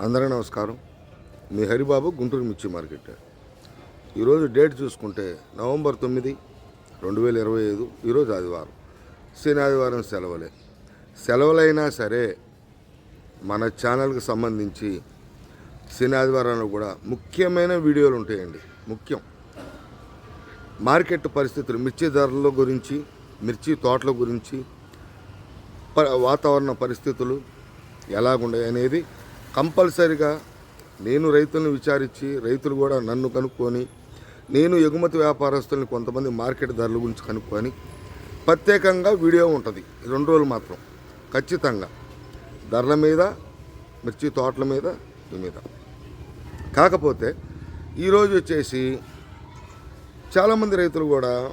అందరికీ నమస్కారం. మీ హరిబాబు గుంటూరు మిర్చి మార్కెట్. ఈరోజు డేట్ చూసుకుంటే నవంబర్ తొమ్మిది రెండు వేల ఇరవై ఐదు ఈరోజు ఆదివారం. శని ఆదివారం సెలవులే. సెలవులైనా సరే మన ఛానల్కి సంబంధించి శని ఆదివారంలో కూడా ముఖ్యమైన వీడియోలు ఉంటాయండి. ముఖ్యం. మార్కెట్ పరిస్థితులు మిర్చి ధరల గురించి మిర్చి తోటల గురించి ప- వాతావరణ పరిస్థితులు ఎలాగుండే అనేది కంపల్సరిగా నేను రైతులను విచారించి రైతులు కూడా నన్ను కనుక్కొని నేను ఎగుమతి వ్యాపారస్తుల్ని కొంతమంది మార్కెట్ ధరల గురించి కనుక్కొని ప్రత్యేకంగా వీడియో ఉంటుంది. రెండు రోజులు మాత్రం. ఖచ్చితంగా. ధరల మీద మిర్చి తోటల మీద ఈ మీద. కాకపోతే ఈరోజు వచ్చేసి చాలామంది రైతులు కూడా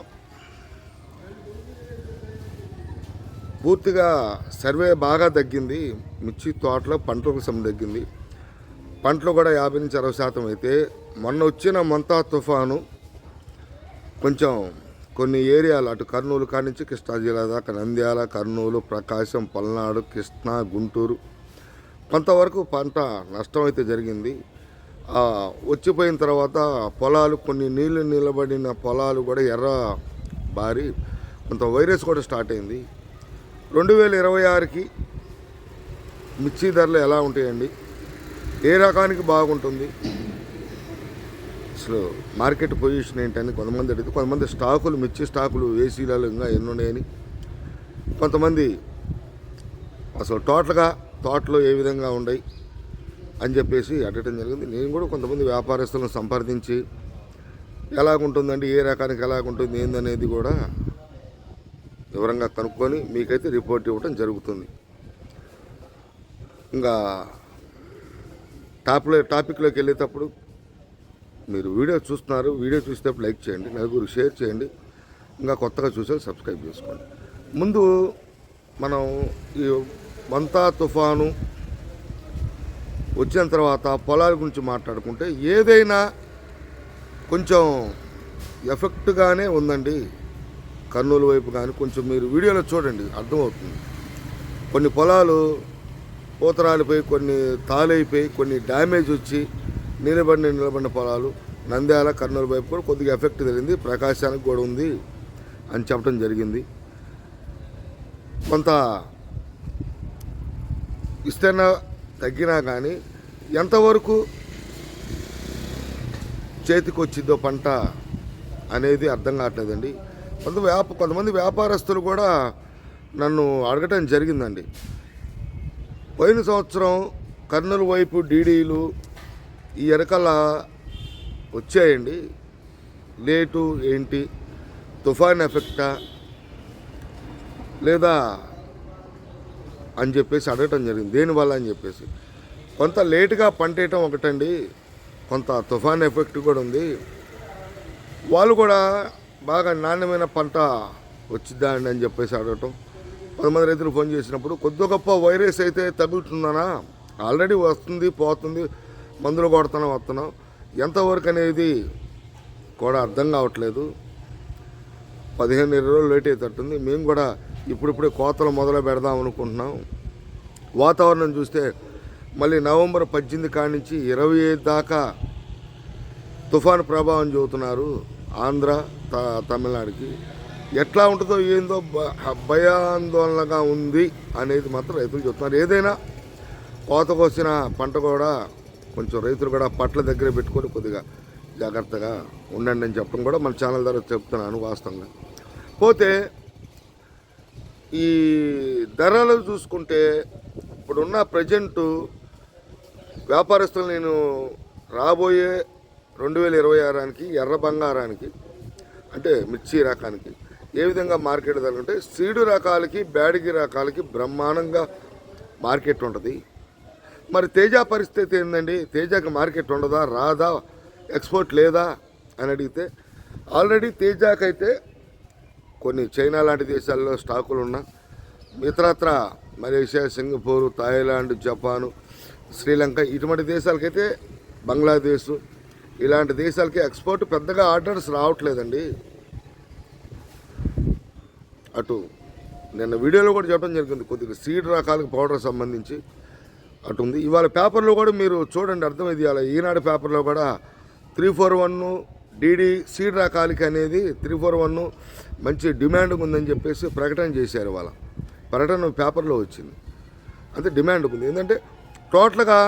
పూర్తిగా సర్వే బాగా తగ్గింది. మిర్చి తోటలో పంటలకు సమ తగ్గింది పంటలు కూడా యాభై నుంచి అరవై శాతం అయితే మొన్న వచ్చిన మంతా తుఫాను కొంచెం కొన్ని ఏరియాలు అటు కర్నూలు కానించి నుంచి కృష్ణా జిల్లా దాకా నంద్యాల కర్నూలు ప్రకాశం పల్నాడు కృష్ణా గుంటూరు కొంతవరకు పంట నష్టం అయితే జరిగింది. వచ్చిపోయిన తర్వాత పొలాలు కొన్ని నీళ్ళు నిలబడిన పొలాలు కూడా ఎర్ర బారి కొంత వైరస్ కూడా స్టార్ట్ అయింది. రెండు వేల ఇరవై ఆరుకి మిర్చి ధరలు ఎలా ఉంటాయండి? ఏ రకానికి బాగుంటుంది? అసలు మార్కెట్ పొజిషన్ ఏంటని కొంతమంది అడిగితే కొంతమంది స్టాకులు మిర్చి స్టాకులు ఏసీలలో ఇంకా ఎన్ని ఉన్నాయని కొంతమంది అసలు టోటల్గా తోటలో ఏ విధంగా ఉన్నాయి అని చెప్పేసి అడగటం జరిగింది. నేను కూడా కొంతమంది వ్యాపారస్తులను సంప్రదించి ఎలాగుంటుందండి ఏ రకానికి ఎలాగుంటుంది ఏందనేది కూడా వివరంగా కనుక్కొని మీకైతే రిపోర్ట్ ఇవ్వడం జరుగుతుంది. ఇంకా టాప్లో టాపిక్లోకి వెళ్ళేటప్పుడు మీరు వీడియో చూస్తున్నారు వీడియో చూసేటప్పుడు లైక్ చేయండి నలుగురు షేర్ చేయండి ఇంకా కొత్తగా చూసే సబ్స్క్రైబ్ చేసుకోండి. ముందు మనం ఈ వంతా తుఫాను వచ్చిన తర్వాత పొలాల గురించి మాట్లాడుకుంటే ఏదైనా కొంచెం ఎఫెక్ట్గానే ఉందండి. కర్నూలు వైపు కానీ కొంచెం మీరు వీడియోలో చూడండి అర్థమవుతుంది. కొన్ని పొలాలు పూతరాలిపోయి కొన్ని తాలైపోయి కొన్ని డ్యామేజ్ వచ్చి నిలబడిన నిలబడిన పొలాలు నంద్యాల కర్నూలు వైపు కూడా కొద్దిగా ఎఫెక్ట్ జరిగింది. ప్రకాశానికి కూడా ఉంది అని చెప్పడం జరిగింది. కొంత విస్తరణ తగ్గినా కానీ ఎంతవరకు చేతికి వచ్చిందో పంట అనేది అర్థం కావట్లేదండి. కొంత వ్యాప కొంతమంది వ్యాపారస్తులు కూడా నన్ను అడగటం జరిగిందండి. పోయిన సంవత్సరం కర్నూలు వైపు డీడీలు ఈ వెనకాల వచ్చాయండి. లేటు ఏంటి? తుఫాన్ ఎఫెక్టా? లేదా అని చెప్పేసి అడగటం జరిగింది. దేనివల్ల అని చెప్పేసి. కొంత లేటుగా పంటేయటం ఒకటండి. కొంత తుఫాన్ ఎఫెక్ట్ కూడా ఉంది. వాళ్ళు కూడా బాగా నాణ్యమైన పంట వచ్చిద్దా అండి అని చెప్పేసి అడగటం. కొంతమంది రైతులు ఫోన్ చేసినప్పుడు కొద్ది గొప్ప వైరస్ అయితే తగులుతుందనా? ఆల్రెడీ వస్తుంది పోతుంది మందులు కొడుతున్నాం వస్తున్నాం ఎంతవరకు అనేది కూడా అర్థం కావట్లేదు. పదిహేను ఇరవై రోజులు లేట్ అవుతుంది మేము కూడా ఇప్పుడిప్పుడే కోతలు మొదలు పెడదాం అనుకుంటున్నాం. వాతావరణం చూస్తే మళ్ళీ నవంబర్ పద్దెనిమిది కాడి నుంచి ఇరవై ఐదు దాకా తుఫాను ప్రభావం చూపుతున్నారు ఆంధ్ర త- తమిళనాడుకి. ఎట్లా ఉంటుందో ఏందో భయాందోళనగా ఉంది అనేది మాత్రం రైతులు చెప్తున్నారు. ఏదైనా కోతకు వచ్చిన పంట కూడా కొంచెం రైతులు కూడా పట్ల దగ్గర పెట్టుకొని కొద్దిగా జాగ్రత్తగా ఉండండి అని చెప్పడం కూడా మన ఛానల్ ద్వారా చెప్తున్నాను వాస్తవంగా. పోతే ఈ ధరలు చూసుకుంటే ఇప్పుడున్న ప్రజెంటు వ్యాపారస్తులు నేను రాబోయే రెండు వేల ఇరవై ఆరానికి ఎర్ర బంగారానికి అంటే మిర్చి రకానికి ఏ విధంగా మార్కెట్ ధరలు సీడు రకాలకి బ్యాడిగి రకాలకి బ్రహ్మాండంగా మార్కెట్ ఉంటుంది. మరి తేజ పరిస్థితి ఏంటండి తేజకి మార్కెట్ ఉండదా? రాదా? ఎక్స్పోర్ట్ లేదా? అని అడిగితే ఆల్రెడీ తేజాకైతే కొన్ని చైనా లాంటి దేశాల్లో స్టాకులు ఉన్నా ఇతరత్ర Malaysia Singapore Thailand Japan Sri Lanka ఇటువంటి దేశాలకైతే బంగ్లాదేశ్ ఇలాంటి దేశాలకి ఎక్స్పోర్ట్ పెద్దగా ఆర్డర్స్ రావట్లేదండి. అటు నిన్న వీడియోలో కూడా చెప్పడం జరిగింది కొద్దిగా సీడ్ రకాలకు పౌడర్ సంబంధించి అటు ఉంది ఇవాళ పేపర్లో కూడా మీరు చూడండి అర్థమైంది. ఇవాళ ఈనాడు పేపర్లో కూడా three four one DD seed రకాలకి అనేది త్రీ ఫోర్ వన్ మంచి డిమాండ్ ఉందని చెప్పేసి ప్రకటన చేశారు వాళ్ళ ప్రకటన పేపర్లో వచ్చింది. అంటే డిమాండ్ ఉంది. ఏంటంటే టోటల్గా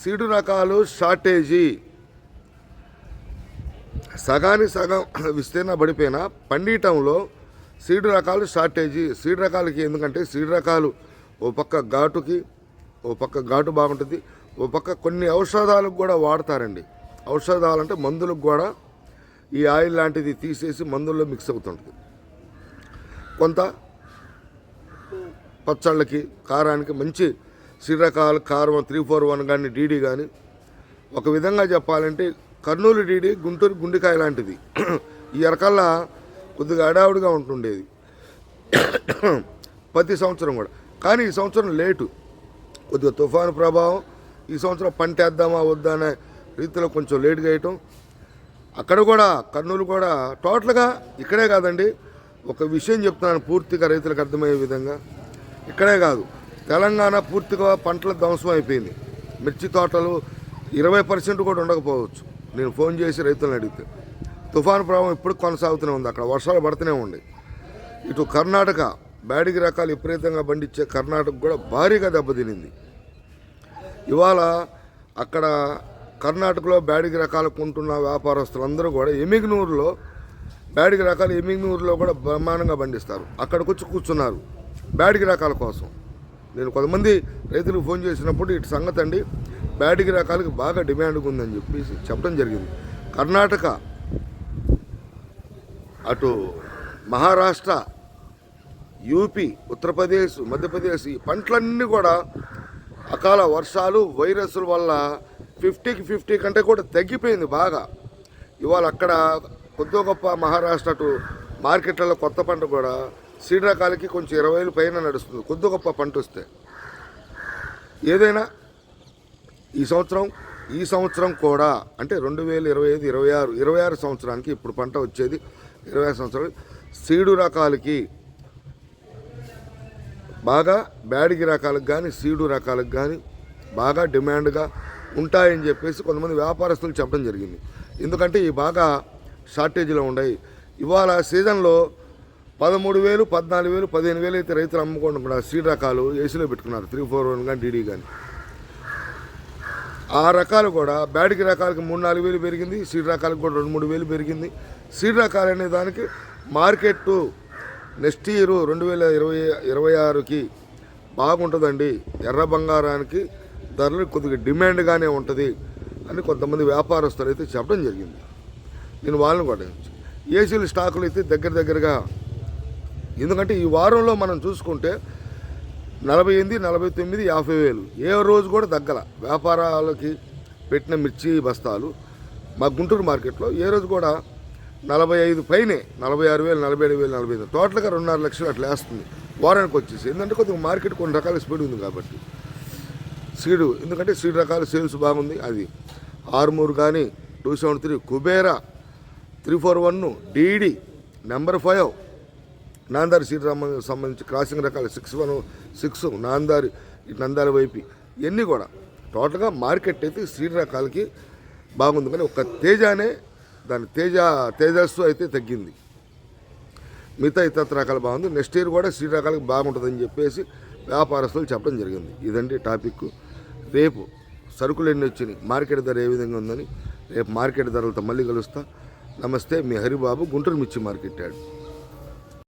సీడు రకాలు షార్టేజీ. సగానికి సగం విస్తీర్ణ పడిపోయిన పండియటంలో సీడ్ రకాలు షార్టేజీ సీడ్ రకాలకి ఎందుకంటే సీడ్ రకాలు ఓ పక్క ఘాటుకి ఓ పక్క ఘాటు బాగుంటుంది. ఓ పక్క కొన్ని ఔషధాలకు కూడా వాడతారండి. ఔషధాలు అంటే మందులకు కూడా ఈ ఆయిల్ లాంటిది తీసేసి మందుల్లో మిక్స్ అవుతుంటుంది. కొంత పచ్చళ్ళకి కారానికి మంచి సిరకాలు కారం త్రీ ఫోర్ వన్ కానీ డీడీ కానీ. ఒక విధంగా చెప్పాలంటే కర్నూలు డీడీ గుంటూరు గుండెకాయ లాంటిది. ఈ రకాల కొద్దిగా అడావుడిగా ఉంటుండేది. ప్రతి సంవత్సరం కూడా. కానీ ఈ సంవత్సరం లేటు. కొద్దిగా తుఫాను ప్రభావం. ఈ సంవత్సరం పంట వేద్దామా వద్దా అనే రీతిలో కొంచెం లేటుగా వేయటం అక్కడ కూడా కర్నూలు కూడా టోటల్గా ఇక్కడే కాదండి. ఒక విషయం చెప్తున్నాను పూర్తిగా రైతులకు అర్థమయ్యే విధంగా. ఇక్కడే కాదు. తెలంగాణ పూర్తిగా పంటల ధ్వంసం అయిపోయింది. మిర్చి తోటలు ఇరవై పర్సెంట్ కూడా ఉండకపోవచ్చు. నేను ఫోన్ చేసి రైతులను అడిగితే. తుఫాను ప్రభావం ఇప్పుడు కొనసాగుతూనే ఉంది. అక్కడ వర్షాలు పడుతూనే ఉంది. ఇటు కర్ణాటక బ్యాడిగి రకాలు విపరీతంగా పండించే కర్ణాటక కూడా భారీగా దెబ్బతినింది. ఇవాళ అక్కడ కర్ణాటకలో బ్యాడిగి రకాలు కొంటున్న వ్యాపారస్తులందరూ కూడా ఎమిగ్నూరులో బ్యాడిగి రకాలు ఎమిగ్నూరులో కూడా బ్రహ్మాండంగా పండిస్తారు. అక్కడికి వచ్చి కూర్చున్నారు బ్యాడిగి రకాల కోసం. నేను కొంతమంది రైతులకు ఫోన్ చేసినప్పుడు ఇటు సంగతి అండి బ్యాడిగి రకాలకి బాగా డిమాండ్గా ఉందని చెప్పేసి చెప్పడం జరిగింది. కర్ణాటక అటు మహారాష్ట్ర యూపీ ఉత్తరప్రదేశ్ మధ్యప్రదేశ్ ఈ పంటలన్నీ కూడా అకాల వర్షాలు వైరస్ల వల్ల ఫిఫ్టీకి ఫిఫ్టీ కంటే కూడా తగ్గిపోయింది బాగా. ఇవాళ అక్కడ కొద్ది గొప్ప మహారాష్ట్ర అటు మార్కెట్లలో కొత్త పంట కూడా సీడ్ రకాలకి కొంచెం ఇరవై పైన నడుస్తుంది కొద్ది గొప్ప పంట వస్తే. ఏదైనా ఈ సంవత్సరం ఈ సంవత్సరం కూడా అంటే రెండు వేల ఇరవై ఐదు ఇరవై ఆరు ఇరవై ఆరు సంవత్సరానికి ఇప్పుడు పంట వచ్చేది ఇరవై సంవత్సరాలు. సీడు రకాలకి బాగా బ్యాడిగి రకాలకు కానీ సీడు రకాలకు కానీ బాగా డిమాండ్గా ఉంటాయని చెప్పేసి కొంతమంది వ్యాపారస్తులు చెప్పడం జరిగింది. ఎందుకంటే ఇవి బాగా షార్టేజ్లో ఉన్నాయి. ఇవాళ సీజన్లో పదమూడు వేలు పద్నాలుగు వేలు పదిహేను వేలు అయితే రైతులు అమ్ముకుంటున్నారు. సీడ్ రకాలు ఏసీలో పెట్టుకున్నారు. త్రీ ఫోర్ వన్ కానీ డీడీ కానీ ఆ రకాలు కూడా బ్యాడికి రకాలకి మూడు నాలుగు వేలు పెరిగింది. సీడ్ రకాలకు కూడా రెండు మూడు వేలు పెరిగింది. సీడ్ రకాలు అనే దానికి మార్కెట్ నెక్స్ట్ ఇయర్ రెండు వేల ఇరవై ఇరవై ఆరుకి బాగుంటుందండి. ఎర్ర బంగారానికి ధరలు కొద్దిగా డిమాండ్గానే ఉంటుంది అని కొంతమంది వ్యాపారస్తులు అయితే చెప్పడం జరిగింది. నేను వాళ్ళని కూడా ఏసీలు స్టాకులు అయితే దగ్గర దగ్గరగా ఎందుకంటే ఈ వారంలో మనం చూసుకుంటే నలభై ఎనిమిది నలభై తొమ్మిది యాభై వేలు. ఏ రోజు కూడా తగ్గల. వ్యాపారాలకి పెట్టిన మిర్చి బస్తాలు మా గుంటూరు మార్కెట్లో ఏ రోజు కూడా నలభై ఐదు పైనే నలభై ఆరు వేలు నలభై ఏడు వేలు నలభై ఐదు. టోటల్గా రెండున్నర లక్షలు అట్లా వేస్తుంది. వారానికి వచ్చేసి. ఎందుకంటే కొద్దిగా మార్కెట్ కొన్ని రకాల స్పీడ్ ఉంది కాబట్టి. సీడు ఎందుకంటే సీడ్ రకాల సేల్స్ బాగుంది. అది ఆర్మూర్ కానీ two seven three Kubera three four one DD number five Namdhari seed సంబంధించి క్రాసింగ్ రకాలు six one six Namdhari Namdhari వైపు. ఇవన్నీ కూడా. టోటల్గా మార్కెట్ అయితే సీడ్ రకాలకి బాగుంది. కానీ ఒక తేజానే దాని తేజ తేజస్సు అయితే తగ్గింది. మిగతా ఇతర రకాలు బాగుంది. నెక్స్ట్ ఇయర్ కూడా సీడ్ బాగుంటుందని చెప్పేసి వ్యాపారస్తులు చెప్పడం జరిగింది. ఇదండి టాపిక్. రేపు సరుకులు ఎన్ని వచ్చినాయి మార్కెట్ ధర ఏ విధంగా ఉందని రేపు మార్కెట్ ధరలతో మళ్ళీ కలుస్తా. నమస్తే మీ హరిబాబు గుంటూరు మిర్చి మార్కెట్ యాడ్.